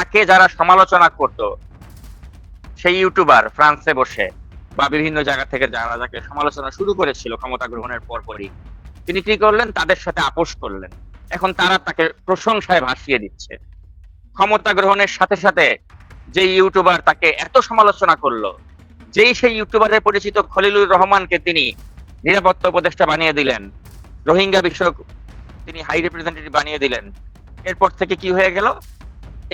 তাকে যারা সমালোচনা করত। সেই ইউটিউবার ফ্রান্সে বসে বা বিভিন্ন জায়গা থেকে যারা যাকে সমালোচনা শুরু করেছিল ক্ষমতা গ্রহণের পরপরই, তিনি কি করলেন? তাদের সাথে আপোষ করলেন। এখন তারা তাকে প্রশংসায় ভাসিয়ে দিচ্ছে। ক্ষমতা গ্রহণের সাথে সাথে যে ইউটিউবার তাকে এত সমালোচনা করল, যেই সেই ইউটিউবারের পরিচিত খলিলুর রহমানকে তিনি নিরাপত্তা উপদেষ্টা বানিয়ে দিলেন, রোহিঙ্গা বিষয়ক তিনি হাই রিপ্রেজেন্টেটিভ বানিয়ে দিলেন, এরপর থেকে কি হয়ে গেল?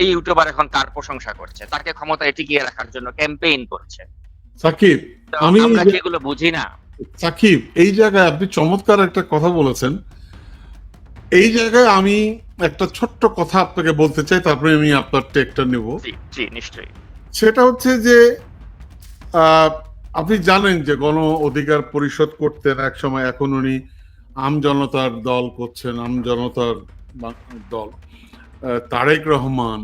এই ইউটিউবার এখন তার প্রশংসা করছে। তাকে ক্ষমতায় টিকিয়ে রাখার জন্য ক্যাম্পেইন করছে। সাকিব আমি আমরা এগুলো বুঝি না? সাকিব এই জায়গায় আপনি চমৎকার একটা কথা বলেছেন। এই জায়গায় আমি একটা ছোট্ট কথা আপনাকে বলতে চাই তারপরে আমি আপনার টেকটা নেব। জি নিশ্চয়ই। সেটা হচ্ছে যে আপনি জানেন যে গণ অধিকার পরিষদ করতেন এক সময় এখন উনি আম জনতার দল করছেন আম জনতার দল। তারেক রহমান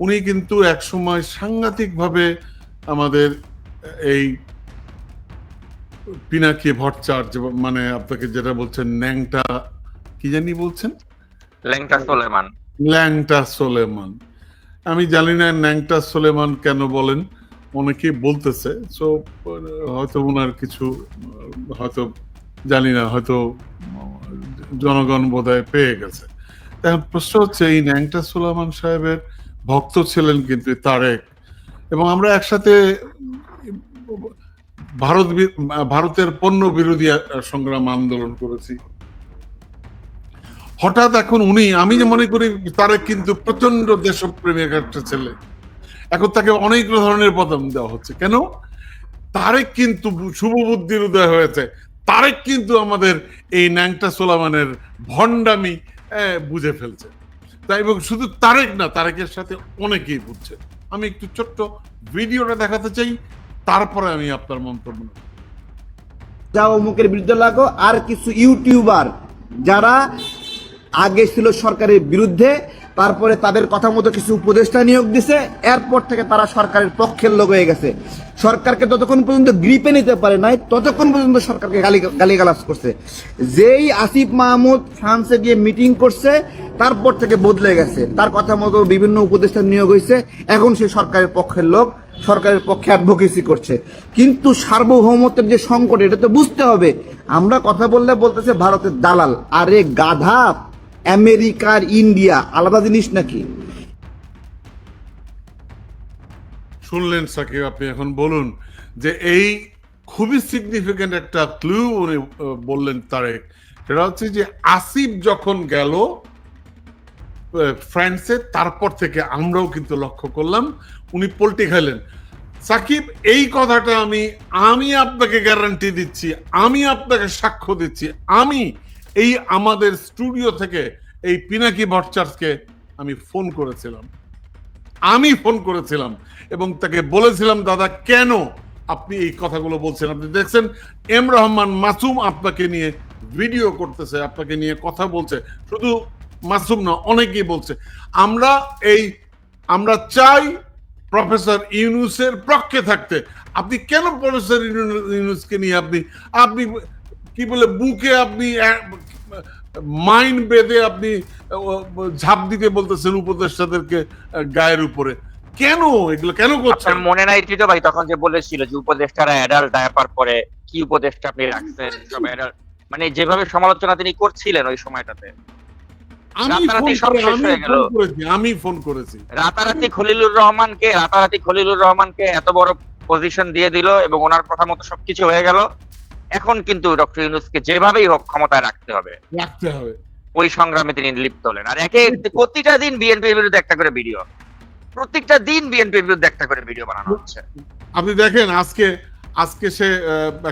উনি কিন্তু এক সময় সাংঘাতিকভাবে আমাদের এই পিনাকি ভট্টাচার্য মানে আপনাকে যেটা বলছেন ন্যাংটা কি জানি বলছেন? লেংটা সোলেমান। ল্যাংটা সোলেমান। আমি জানি না ন্যাংটা সোলেমান কেন বলেন অনেকেই বলতেছে সো হয়তো ওনার কিছু হয়তো জানি না হয়তো জনগণ বোধহয় পেয়ে গেছে। এখন প্রশ্ন হচ্ছে, এই ন্যাংটা সোলেমান সাহেবের ভক্ত ছিলেন কিন্তু তারেক। এবং আমরা একসাথে ভারত ভারতের পণ্য বিরোধী সংগ্রাম আন্দোলন করেছি। হঠাৎ এখন উনি, আমি যে মনে করি তারেক কিন্তু প্রচণ্ড দেশপ্রেমিক একটা ছেলে। এখন তাকে অনেক ধরনের পদম দেওয়া হচ্ছে। কেন? তারেক কিন্তু শুভ বুদ্ধির উদয় হয়েছে। তারেক কিন্তু আমাদের এই ন্যাংটা সোলামানের ভণ্ডামি বুঝে ফেলছে। তাই এবং শুধু তারেক না, তারেকের সাথে অনেকেই বুঝছে আমি একটু ছোট্ট ভিডিওটা দেখাতে চাই, তারপরে আমি আপনার মন্তব্য যাও মুখের বিরুদ্ধে লাগো, আর কিছু ইউটিউবার যারা আগে ছিল সরকারের বিরুদ্ধে তারপরে তাদের কথা মতো কিছু উপদেষ্টা নিয়োগ দিছে, এরপর থেকে তারা সরকারের পক্ষের লোক হয়ে গেছে। সরকারকে ততক্ষণ পর্যন্ত গ্রিপে নিতে পারে নাই, ততক্ষণ পর্যন্ত সরকারকে গালি গালিগালাজ করছে। যেই আসিফ মাহমুদ ফ্রান্সে গিয়ে মিটিং করছে, তারপর থেকে বদলে গেছে। তার কথা মতো বিভিন্ন উপদেষ্টা নিয়োগ হয়েছে, এখন সে সরকারের পক্ষের লোক, সরকারের পক্ষে অ্যাডভোকেসি করছে। কিন্তু সার্বভৌমত্বের যে সংকট, এটা তো বুঝতে হবে। আমরা কথা বললে বলতেছে, ভারতের দালাল। আরে গাধা! আমেরিকার ইন্ডিয়া, আলাদা জিনিস নাকি? শুনলেন সাকিব, আপনি এখন বলুন যে এই খুবই সিগনিফিক্যান্ট একটা ক্লু উনি বললেন তারেক। সেটা হচ্ছে যে আসিফ যখন গেল ফ্রান্সে, তারপর থেকে আমরাও কিন্তু লক্ষ্য করলাম, উনি পোল্টি খাইলেন। সাকিব, এই কথাটা আমি আমি আপনাকে গ্যারান্টি দিচ্ছি, আমি আপনাকে সাক্ষ্য দিচ্ছি, আমি এই আমাদের স্টুডিও থেকে এই পিনাকি ভট্টাচার্যকে আমি ফোন করেছিলাম। আমি ফোন করেছিলাম এবং তাকে বলেছিলাম, দাদা, কেন আপনি এই কথাগুলো বলছেন? আপনি দেখছেন, এম রহমান মাসুম আপনাকে নিয়ে ভিডিও করতেছে, আপনাকে নিয়ে কথা বলছে। শুধু মাসুম না, অনেকেই বলছে। আমরা এই, আমরা চাই প্রফেসর ইউনুসের পক্ষে থাকতে। আপনি কেন প্রফেসর ইউনুসকে নিয়ে আপনি আপনি কি বলে বুকে আপনি মাইন্ড বেঁধে আপনি ঝাঁপ দিতে বলতেছেন উপদেষ্টাদেরকে গায়ের উপরে। কেন এগুলো কেন করছেন? মনে নাই টিটো ভাই তখন যে বলেছিল যে উপদেষ্টারা অ্যাডাল্ট ডায়াপার পরে কি উপদেষ্টা আপনি রাখছেন? সব অ্যাডাল্ট মানে যেভাবে সমালোচনা তিনি করছিলেন ওই সময়টাতে। আমি ফোন করেছি রাতারাতি খলিলুর রহমানকে রাতারাতি খলিলুর রহমানকে এত বড় পজিশন দিয়ে দিল এবং ওনার কথা মতো সবকিছু হয়ে গেল। এখন কিন্তু ডক্টর ইউনুসকে যেভাবেই হোক ক্ষমতায় রাখতে হবে। রাখতে হবে। ওই সংগ্রামে তিনি লিপ্ত হলেন। আর একে প্রতিটা দিন বিএনপির বিরুদ্ধে একটা করে ভিডিও। প্রত্যেকটা দিন বিএনপির বিরুদ্ধে একটা করে ভিডিও বানানো হচ্ছে। আপনি দেখেন আজকে আজকে সে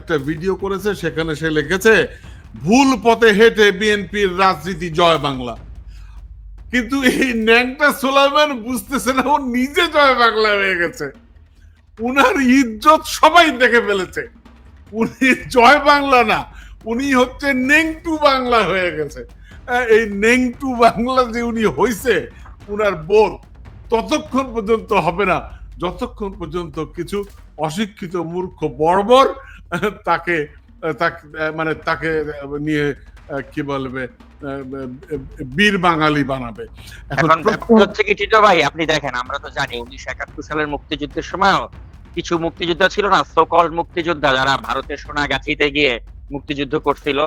একটা ভিডিও করেছে সেখানে সে লিখেছে ভুল পথে হেঁটে বিএনপির রাজনীতি জয় বাংলা। কিন্তু এই ন্যাংটা সোলাইমান বুঝতেছে না ও নিজে জয় বাংলা হয়ে গেছে। উনার ইজ্জত সবাই দেখে ফেলেছে। উনি জয় বাংলা না উনি হচ্ছে নেংটু বাংলা হয়ে গেছে। এই নেংটু বাংলা যে উনি হইছে উনার বোধ ততক্ষণ পর্যন্ত হবে না। যতক্ষণ পর্যন্ত কিছু অশিক্ষিত মূর্খ বর্বর তাকে তাকে মানে তাকে নিয়ে কি বলবে বীর বাঙালি বানাবে। এখন হচ্ছে কি টিটো ভাই আপনি দেখেন আমরা তো জানি উনিশশো একাত্তর সালের মুক্তিযুদ্ধের সময়ও কিছু মুক্তিযোদ্ধা ছিল না সকল মুক্তিযোদ্ধা যারা ভারতের সোনাগাছিতে গিয়ে মুক্তিযুদ্ধ করছিল।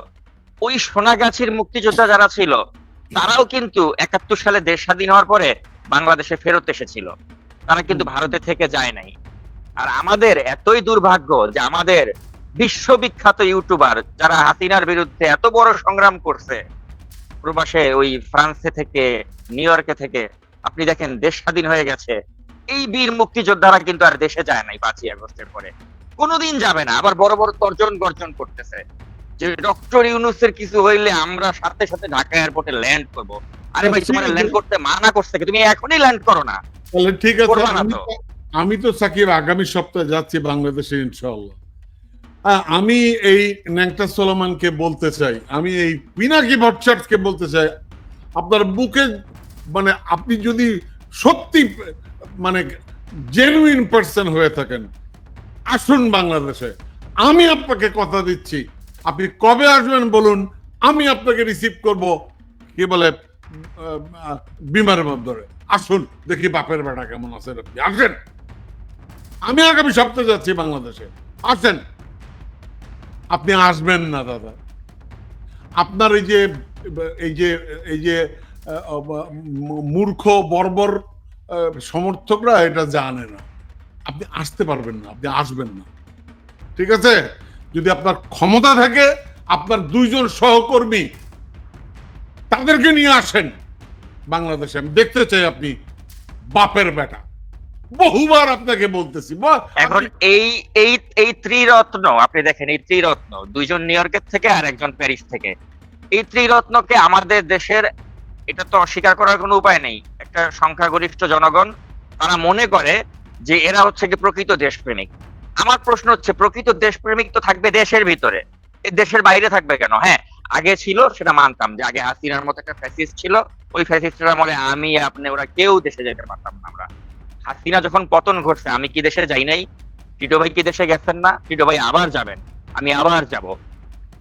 ওই সোনাগাছির মুক্তিযোদ্ধা যারা ছিল তারাও কিন্তু একাত্তর সালে দেশ স্বাধীন হওয়ার পরে বাংলাদেশে ফেরত এসেছিল। তারা কিন্তু ভারতে থেকে যায় নাই। আর আমাদের এতই দুর্ভাগ্য যে আমাদের বিশ্ববিখ্যাত ইউটিউবার যারা হাসিনার বিরুদ্ধে এত বড় সংগ্রাম করছে প্রবাসে ওই ফ্রান্সে থেকে নিউ ইয়র্কে থেকে আপনি দেখেন দেশ স্বাধীন হয়ে গেছে। এই বীর মুক্তিযোদ্ধারা কিন্তু আর দেশে যায় নাই পাঁচই আগস্টের পরে। কোনোদিন যাবে না আবার বড় বড় তর্জন গর্জন করতেছে। যে ডক্টর ইউনুসের কিছু হইলে আমরা সাথে সাথে ঢাকা এয়ারপোর্টে ল্যান্ড করব। আরে ভাই তোমার ল্যান্ড করতে মানা করছে তুমি এখনই ল্যান্ড করো না। তাহলে ঠিক আছে আমি তো। সাকিব আগামী সপ্তাহে যাচ্ছি বাংলাদেশে ইনশাল্লাহ আহ, আমি এই ন্যাংটা সোলোমানকে বলতে চাই আমি এই পিনাকি ভট্টাচার্যকে বলতে চাই আপনার বুকে মানে আপনি যদি সত্যি মানে জেনুইন পার্সন হয়ে থাকেন। আসুন বাংলাদেশে। আমি আপনাকে কথা দিচ্ছি। আপনি কবে আসবেন বলুন। আমি আপনাকে রিসিভ করব কি বলে বিমানের বন্দরে। আসুন, দেখি বাপের বেটা কেমন আছে আপনি আসেন। আমি আগামী সপ্তাহে যাচ্ছি বাংলাদেশে। আসেন। আপনি আসবেন না, দাদা। আপনার এই যে এই যে এই যে মূর্খ, বর্বর সমর্থকরা এটা জানে না। আপনি আসতে পারবেন না আপনি আসবেন না। ঠিক আছে? যদি আপনার ক্ষমতা থাকে আপনার দুইজন সহকর্মী তাদেরকে নিয়ে আসেন। বাংলাদেশে আমি দেখতে চাই আপনি বাপের বেটা। বহুবার আপনাকে বলতেছি এখন এই এই এই ত্রিরত্ন আপনি দেখেন এই ত্রিরত্ন দুইজন নিউ ইয়র্কের থেকে আর একজন প্যারিস থেকে। এই ত্রিরত্নকে আমাদের দেশের এটা তো অস্বীকার করার কোনো উপায় নেই। একটা সংখ্যাগরিষ্ঠ জনগণ, তারা মনে করে যে এরা হচ্ছে কি প্রকৃত দেশপ্রেমিক। আমার প্রশ্ন হচ্ছে, প্রকৃত দেশপ্রেমিক তো থাকবে দেশের ভিতরে। দেশের বাইরে থাকবে কেন? হ্যাঁ আগে ছিল, সেটা মানতাম যে আগে হাসিনার মতো একটা ফ্যাসিস্ট ছিল। ওই ফ্যাসিস্টের আমলে আমি আপনি, ওরা কেউ দেশে যেতে পারতাম না আমরা। হাসিনা যখন পতন ঘটছে, আমি কি দেশে যাই নাই? টিটো ভাই কি দেশে গেছেন না? টিটো ভাই আবার যাবেন। আমি আবার যাব।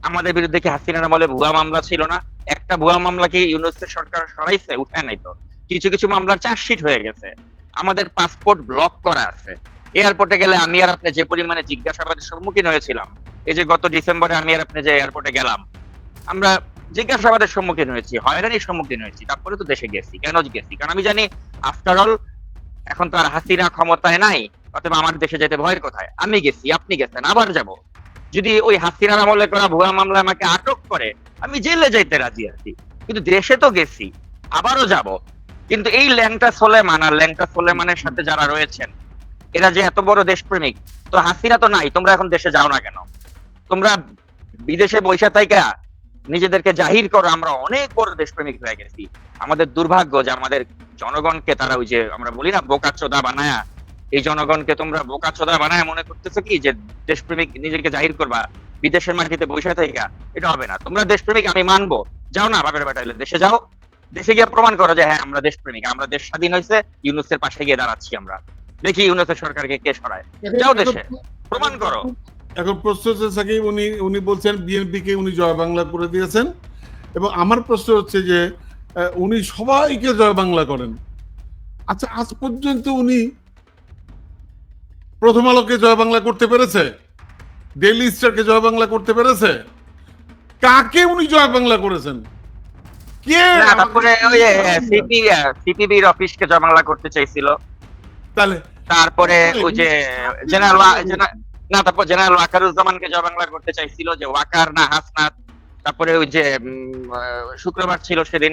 আমাদের বিরুদ্ধে কি হাসিনার আমলে ভুয়া মামলা ছিল না? একটা ভুয়া মামলা কি ইউনুসের সরকার সরাইছে? উঠে নাই তো। কিছু কিছু মামলার চার্জশিট হয়ে গেছে। আমাদের পাসপোর্ট ব্লক করা আছে। এয়ারপোর্টে গেলে আমি আর আপনি যে পরিমাণে জিজ্ঞাসাবাদের সম্মুখীন হয়েছিলাম, এই যে গত ডিসেম্বরে আমি আর আপনি যে এয়ারপোর্টে গেলাম, আমরা জিজ্ঞাসাবাদের সম্মুখীন হয়েছি, হয়রানির সম্মুখীন হয়েছি। তারপরে তো দেশে গেছি। কেন গেছি? কারণ আমি জানি আফটার অল এখন তো আর হাসিনা ক্ষমতায় নাই, অথবা আমার দেশে যেতে ভয়ের কোথায়। আমি গেছি, আপনি গেছেন, আবার যাব। যদি ওই হাসিনার আমলে করা ভুয়া মামলা আমাকে আটক করে, আমি জেলে যাইতে রাজি আছি। কিন্তু দেশে তো গেছি, আবারও যাব। কিন্তু এই ল্যাংটা সোলেমান আর ল্যাংটা সোলেমানের সাথে যারা রয়েছেন, এরা যে এত বড় দেশপ্রেমিক, তো হাসিনা তো নাই, তোমরা এখন দেশে যাও না কেন? তোমরা বিদেশে বৈশা থাইকা নিজেদেরকে জাহির করো, আমরা অনেক বড় দেশপ্রেমিক হয়ে গেছি। আমাদের দুর্ভাগ্য যে আমাদের জনগণকে তারা ওই যে আমরা বলি না, বোকা, চোদা, বানায়া এই জনগণকে তোমরা বোকা চোদা বানায় মনে করতেছো কি? যে দেশপ্রেমিক নিজেকে জাহির করবা বিদেশের মাটিতে বৈশা থাইকা এটা হবে না। তোমরা দেশপ্রেমিক আমি মানবো। যাও না বাপের বেটাইলে দেশে যাও। দেশে গিয়ে প্রমাণ করো যে হ্যাঁ আমরা দেশপ্রেমিক আমরা দেশ স্বাধীন হয়েছে ইউনুসের পাশে গিয়ে দাঁড়াচ্ছি আমরা। দেখি ইউনুসের সরকারকে কে সরায়। যাও দেশে প্রমাণ করো। এখন প্রশ্ন হচ্ছে সাকিব উনি উনি বলছেন বিএনপি কে উনি জয় বাংলা করে দিয়েছেন। এবং আমার প্রশ্ন হচ্ছে যে উনি সবাইকে জয় বাংলা করেন। আচ্ছা আজ পর্যন্ত উনি প্রথম আলোকে জয় বাংলা করতে পেরেছে? ডেইলি স্টারকে জয় বাংলা করতে পেরেছে? কাকে উনি জয় বাংলা করেছেন? কে তারপরে ওই অফিসকে জয়বাংলা করতে চাইছিল। তাহলে তারপরে ওই যে জেনারেল না তারপর জেনারেল ওয়াকারুজ্জামানকে জয়বাংলা করতে চাইছিল যে ওয়াকার না হাসনাত। তারপরে ওই যে শুক্রবার ছিল সেদিন।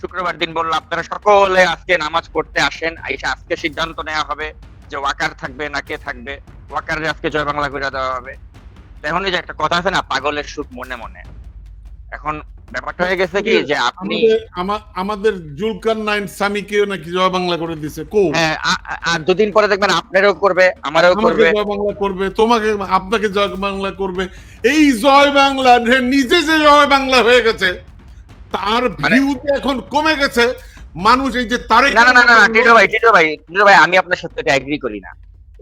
শুক্রবার দিন বলল আপনারা সকলে আজকে নামাজ পড়তে আসেন আজকে সিদ্ধান্ত নেওয়া হবে। যে ওয়াকার থাকবে না কে থাকবে ওয়াকারে আজকে জয় বাংলা করে দেওয়া হবে। এখন যে একটা কথা আছে না পাগলের সুখ মনে মনে। এখন ব্যাপারটা হয়ে গেছে কি যে আপনি আমাদের জুলকার নাইন নাকি জয় বাংলা করে দিছে। কো? হ্যাঁ আর দুদিন পরে দেখবেন আপনারও করবে আমারও করবে। জয় বাংলা করবে তোমাকে আপনাকে জয় বাংলা করবে। এই জয় বাংলা নিজে যে জয় বাংলা হয়ে গেছে তার মানে- ভিউ এখন কমে গেছে। মানুষ এই যে তারেক না না না টিটো ভাই টিটো ভাই টিটো ভাই আমি আপনার সাথে এগ্রি করি না।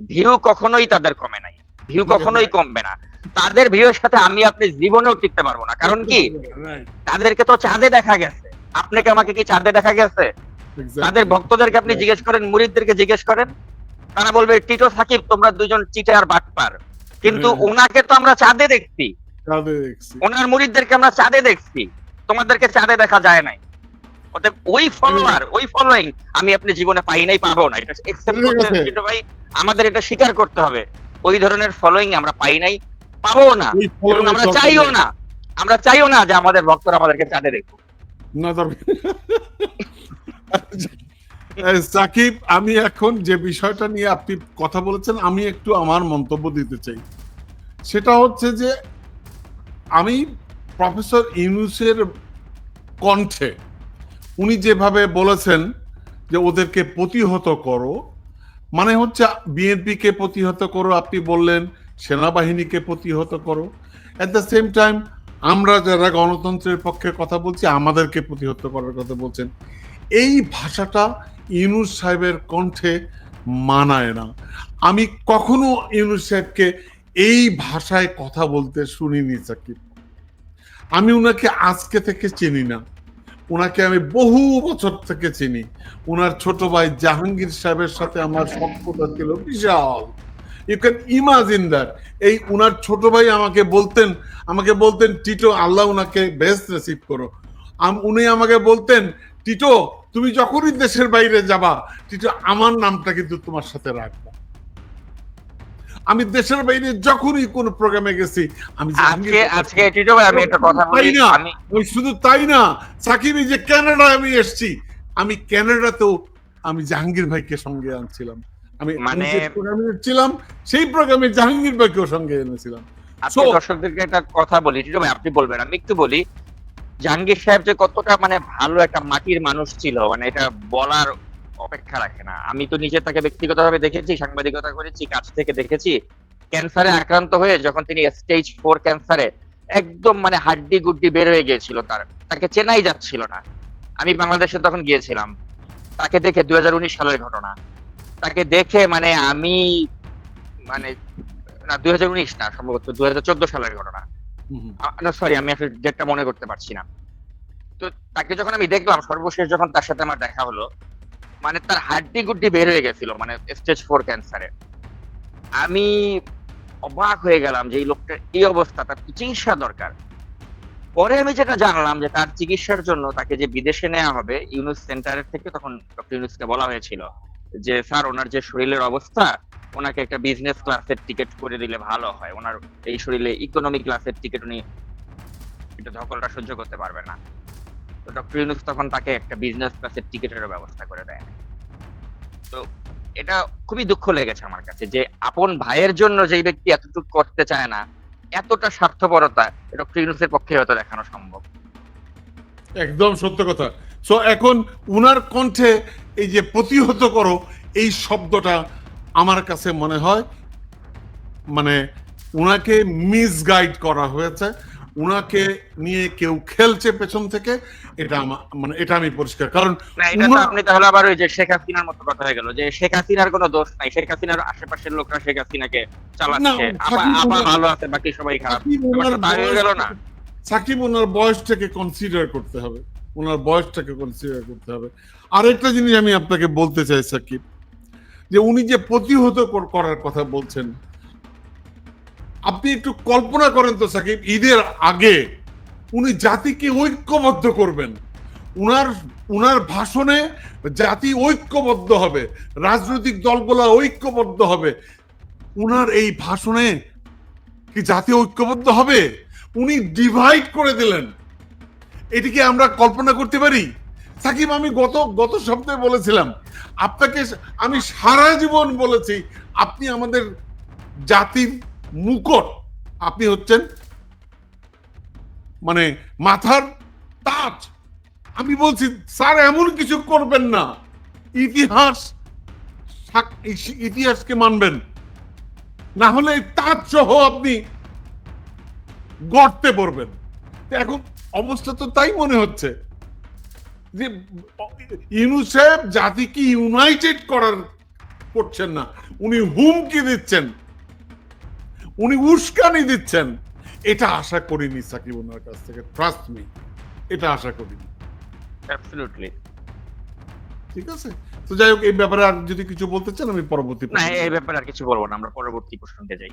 ভিউ কখনোই তাদের কমে নাই। ভিউ কখনোই কমবে না। তাদের ভিউয়ের সাথে আমি আপনি জীবনেও টিকতে পারব না। কারণ কি? তাদেরকে তো চাঁদে দেখা গেছে। আপনাকে আমাকে কি চাঁদে দেখা গেছে? তাদের ভক্তদেরকে আপনি জিজ্ঞেস করেন মুরিদদেরকে জিজ্ঞেস করেন। তারা বলবে টিটো সাকিব তোমরা দুজন চিটে আর বাটপার কিন্তু হ্যাঁ। ওনাকে তো আমরা চাঁদে দেখছি। ওনার মুরিদদেরকে আমরা চাঁদে দেখছি। তোমাদেরকে চাঁদে দেখা যায় নাই। অতএব ওই ফলোয়ার ওই ফলোইং আমি আপনি জীবনে পাই নাই পাবো না। এটা করতে ভাই আমাদের এটা স্বীকার করতে হবে। ওই ধরনের ফলোইং আমরা পাই নাই পাবো না। এবং আমরা চাইও না আমরা চাইও না যে আমাদের ভক্তরা আমাদেরকে চাঁদে দেখুক। না সাকিব আমি এখন যে বিষয়টা নিয়ে আপনি কথা বলেছেন আমি একটু আমার মন্তব্য দিতে চাই। সেটা হচ্ছে যে আমি প্রফেসর ইউনুসের কণ্ঠে উনি যেভাবে বলেছেন যে ওদেরকে প্রতিহত করো মানে হচ্ছে বিএনপিকে প্রতিহত করো, আপনি বললেন, সেনাবাহিনীকে প্রতিহত করো। অ্যাট দ্য সেম টাইম আমরা যারা গণতন্ত্রের পক্ষে কথা বলছি, আমাদেরকে প্রতিহত করার কথা বলছেন। এই ভাষাটা ইউনুস সাহেবের কণ্ঠে মানায় না। আমি কখনো ইউনুস সাহেবকে এই ভাষায় কথা বলতে শুনিনি, সাকিব। আমি ওনাকে আজকে থেকে চিনি না। উনাকে আমি বহু বছর থেকে চিনি। উনার ছোট ভাই জাহাঙ্গীর সাহেবের সাথে আমার সক্ষতা ছিল বিশাল। ইউ ক্যান ইমাজিন দ্যাট এই উনার ছোট ভাই আমাকে বলতেন আমাকে বলতেন, টিটো, আল্লাহ উনাকে বেস্ট রিসিভ করো। উনি আমাকে বলতেন, টিটো, তুমি যখনই দেশের বাইরে যাবা, টিটো, আমার নামটা কিন্তু তোমার সাথে রাখবা। আমি দেশের বাইরে যখনই কোন প্রোগ্রামে গেছি আমি আজকে আজকে আমি একটা কথা বলি আমি ওই শুধু তাই না সাকিব যে কানাডায় আমি এসেছি আমি কানাডাতেও আমি জাহাঙ্গীর ভাইকে সঙ্গে আনছিলাম। আমি মানে- প্রোগ্রামে ছিলাম সেই প্রোগ্রামে জাহাঙ্গীর ভাইকেও সঙ্গে এনেছিলাম। আজকে দর্শকদেরকে একটা কথা বলি টিটো ভাই আপনি বলবেন আমি একটু বলি জাহাঙ্গীর সাহেব যে কতটা মানে ভালো একটা মাটির মানুষ ছিল মানে এটা বলার অপেক্ষা রাখে না। আমি তো নিজে তাকে ব্যক্তিগতভাবে দেখেছি সাংবাদিকতা করেছি কাছ থেকে দেখেছি। ক্যান্সারে আক্রান্ত হয়ে যখন তিনি স্টেজ ফোর ক্যান্সারে একদম মানে হাড্ডি গুড্ডি বের হয়ে গিয়েছিল তার তাকে চেনাই যাচ্ছিল না। আমি বাংলাদেশে তখন গিয়েছিলাম। তাকে দেখে দুই সালের ঘটনা। তাকে দেখে মানে আমি মানে না দুই হাজার উনিশ না সম্ভবত দুই হাজার চোদ্দ সালের ঘটনা। না সরি আমি আসলে ডেটটা মনে করতে পারছি না। তো তাকে যখন আমি দেখলাম সর্বশেষ যখন তার সাথে আমার দেখা হলো মানে তার হাড্ডি গুড্ডি বের হয়ে গেছিল মানে স্টেজ ফোর ক্যান্সারে আমি অবাক হয়ে গেলাম যে এই লোকটার এই অবস্থা, তার চিকিৎসা দরকার। পরে আমি যেটা জানলাম যে তার চিকিৎসার জন্য তাকে যে বিদেশে নেওয়া হবে, ইউনুস সেন্টারের থেকে তখন ডক্টর ইউনুসকে বলা হয়েছিল যে, স্যার, ওনার যে শরীরের অবস্থা, ওনাকে একটা বিজনেস ক্লাসের টিকিট করে দিলে ভালো হয়। ওনার এই শরীরে ইকোনমি ক্লাসের টিকিট উনি, এটা ধকলটা সহ্য করতে পারবে না। তো ডক্টর ইউনুস তখন তাকে একটা বিজনেস ক্লাসের টিকিটের ব্যবস্থা করে দেয়। তো এটা খুবই দুঃখ লেগেছে আমার কাছে যে আপন ভাইয়ের জন্য যেই ব্যক্তি এতটুকু করতে চায় না, এতটা স্বার্থপরতা ডক্টর ইউনুসের পক্ষে হয়তো দেখানো সম্ভব। একদম সত্য কথা। সো এখন উনার কণ্ঠে এই যে প্রতিহত করো, এই শব্দটা আমার কাছে মনে হয় মানে উনাকে মিসগাইড করা হয়েছে। উনাকে নিয়ে কেউ খেলছে পেছন থেকে এটা মানে এটা আমি পরিষ্কার। কারণ আপনি তাহলে আবার ওই যে শেখ হাসিনার মতো কথা হয়ে গেল যে শেখ হাসিনার কোনো দোষ নাই শেখ হাসিনার আশেপাশের লোকরা শেখ হাসিনাকে চালাচ্ছে। আপা ভালো আছে বাকি সবাই খারাপ। গেল না। সাকিব ওনার বয়সটাকে কনসিডার করতে হবে। ওনার বয়সটাকে কনসিডার করতে হবে। আরেকটা জিনিস আমি আপনাকে বলতে চাই সাকিব। যে উনি যে প্রতিহত করার কথা বলছেন আপনি একটু কল্পনা করেন তো, সাকিব, ঈদের আগে উনি জাতিকে ঐক্যবদ্ধ করবেন। উনার উনার ভাষণে জাতি ঐক্যবদ্ধ হবে, রাজনৈতিক দলগুলা ঐক্যবদ্ধ হবে। উনার এই ভাষণে কি জাতি ঐক্যবদ্ধ হবে? উনি ডিভাইড করে দিলেন। এটিকে আমরা কল্পনা করতে পারি? সাকিব, আমি গত গত সপ্তাহে বলেছিলাম, আপনাকে আমি সারা জীবন বলেছি, আপনি আমাদের জাতির মুকুট। আপনি হচ্ছেন মানে মাথার তাজ। আমি বলছি, স্যার, এমন কিছু করবেন না। ইতিহাস ইতিহাসকে মানবেন। না হলে তাজ সহ আপনি গর্তে পড়বেন। এখন অবস্থা তো তাই মনে হচ্ছে যে, ইউনুসেফ জাতিকে ইউনাইটেড করার করছেন না। উনি হুমকি দিচ্ছেন। উনি উস্কানি দিচ্ছেন। এটা আশা করিনি সাকিব ওনার কাছ থেকে ট্রাস্ট মি এটা আশা করিনি। অ্যাবসলিউটলি ঠিক আছে? তো যাই হোক এই ব্যাপারে আর যদি কিছু বলতে চান আমি পরবর্তী না এই ব্যাপারে আর কিছু বলব না আমরা পরবর্তী প্রসঙ্গে যাই।